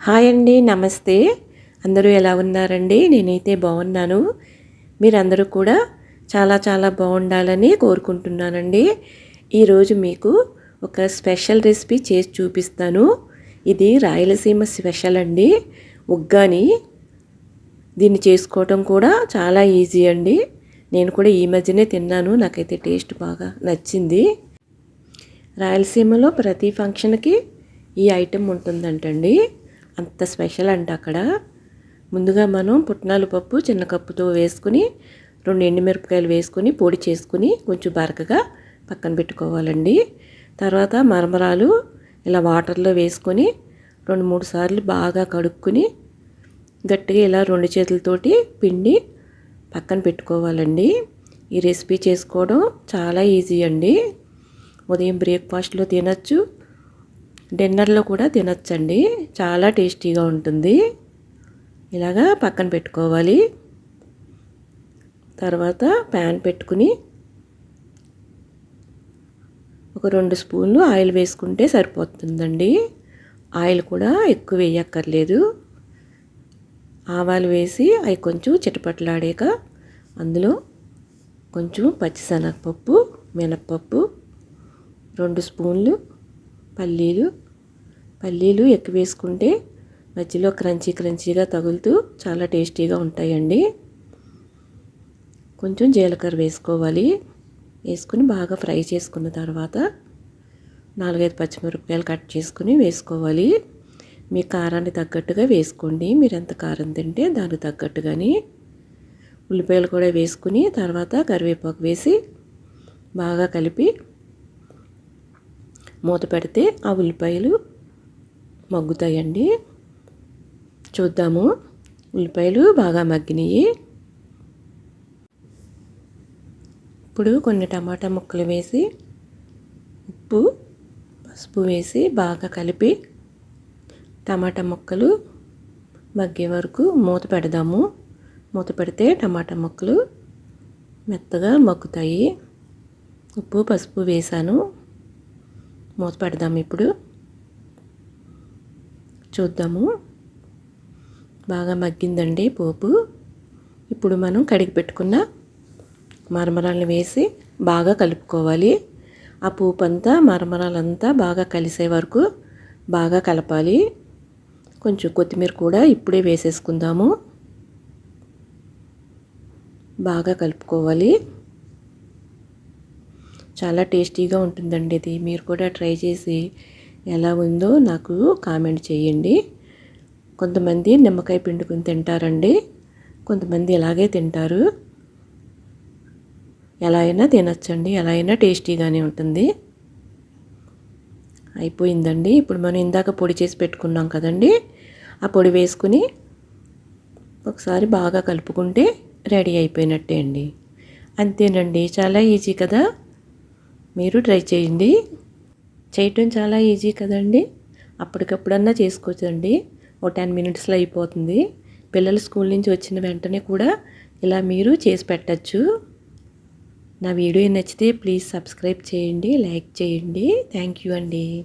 Hi అండి నమస్తే. అందరూ ఎలా ఉన్నారండి? నేనైతే బాగున్నాను. మీరందరూ కూడా చాలా చాలా బాగుండాలని కోరుకుంటున్నానండి. ఈరోజు మీకు ఒక స్పెషల్ రెసిపీ చేసి చూపిస్తాను. ఇది రాయలసీమ స్పెషల్ అండి. ఉగ్గాని దీన్ని చేసుకోవటం కూడా చాలా ఈజీ అండి. నేను కూడా ఈ మధ్యనే తిన్నాను. నాకైతే టేస్ట్ బాగా నచ్చింది. రాయలసీమలో ప్రతి ఫంక్షన్కి ఈ ఐటెం ఉంటుందంటండి. అంత స్పెషల్ అంట అక్కడ. ముందుగా మనం పుట్నాల పప్పు చిన్న కప్పుతో వేసుకుని రెండు ఎండుమిరపకాయలు వేసుకుని పొడి చేసుకుని కొంచెం బరకగా పక్కన పెట్టుకోవాలండి. తర్వాత మరమరాలు ఇలా వాటర్లో వేసుకొని రెండు మూడు సార్లు బాగా కడుక్కుని గట్టిగా ఇలా రెండు చేతులతోటి పిండి పక్కన పెట్టుకోవాలండి. ఈ రెసిపీ చేసుకోవడం చాలా ఈజీ అండి. ఉదయం బ్రేక్ఫాస్ట్లో తినచ్చు డిన్నర్లో కూడా తినచ్చండి. చాలా టేస్టీగా ఉంటుంది. ఇలాగా పక్కన పెట్టుకోవాలి. తర్వాత ప్యాన్ పెట్టుకుని ఒక రెండు స్పూన్లు ఆయిల్ వేసుకుంటే సరిపోతుందండి. ఆయిల్ కూడా ఎక్కువ వేయక్కర్లేదు. ఆవాలు వేసి అవి కొంచెం చిటపట్లాడాక అందులో కొంచెం పచ్చిశనగపప్పు మినప్పప్పు రెండు స్పూన్లు పల్లీలు పల్లీలు ఎక్కువ వేసుకుంటే మధ్యలో క్రంచీ క్రంచీగా తగులుతూ చాలా టేస్టీగా ఉంటాయండి. కొంచెం జీలకర్ర వేసుకోవాలి. వేసుకుని బాగా ఫ్రై చేసుకున్న తర్వాత నాలుగైదు పచ్చిమిరపకాయలు కట్ చేసుకుని వేసుకోవాలి. మీ కారాన్ని తగ్గట్టుగా వేసుకోండి. మీరు ఎంత కారం తింటే దానికి తగ్గట్టుగాని ఉల్లిపాయలు కూడా వేసుకుని తర్వాత కరివేపాకు వేసి బాగా కలిపి మూత పెడితే ఆ ఉల్లిపాయలు మగ్గుతాయండి. చూద్దాము. ఉల్లిపాయలు బాగా మగ్గినాయి. ఇప్పుడు కొన్ని టమాటా ముక్కలు వేసి ఉప్పు పసుపు వేసి బాగా కలిపి టమాటా ముక్కలు మగ్గే వరకు మూత పెడదాము. మూత పెడితే టమాటా ముక్కలు మెత్తగా మగ్గుతాయి. ఉప్పు పసుపు వేసాను. మూత పెడదాం ఇప్పుడు. చూద్దాము. బాగా మగ్గిందండి పోపు. ఇప్పుడు మనం కడిగి పెట్టుకున్న మరమరాలను వేసి బాగా కలుపుకోవాలి. ఆ పోపు అంతా మరమరాలంతా బాగా కలిసే వరకు బాగా కలపాలి. కొంచెం కొత్తిమీర కూడా ఇప్పుడే వేసేసుకుందాము. బాగా కలుపుకోవాలి. చాలా టేస్టీగా ఉంటుందండి ఇది. మీరు కూడా ట్రై చేసి ఎలా ఉందో నాకు కామెంట్ చేయండి. కొంతమంది నిమ్మకాయ పిండుకుని తింటారండి. కొంతమంది ఇలాగే తింటారు. ఎలా అయినా తినచ్చండి. ఎలా అయినా టేస్టీగానే ఉంటుంది. అయిపోయిందండి. ఇప్పుడు మనం ఇందాక పొడి చేసి పెట్టుకున్నాం కదండి. ఆ పొడి వేసుకుని ఒకసారి బాగా కలుపుకుంటే రెడీ అయిపోయినట్టే అండి. అంతేనండి. చాలా ఈజీ కదా? మీరు ట్రై చేయండి. చేయటం చాలా ఈజీ కదండి. అప్పటికప్పుడన్నా చేసుకోవచ్చండి. ఓ టెన్ మినిట్స్లో అయిపోతుంది. పిల్లలు స్కూల్ నుంచి వచ్చిన వెంటనే కూడా ఇలా మీరు చేసి పెట్టచ్చు. నా వీడియో నచ్చితే ప్లీజ్ సబ్స్క్రైబ్ చేయండి లైక్ చేయండి. థ్యాంక్ యూ అండి.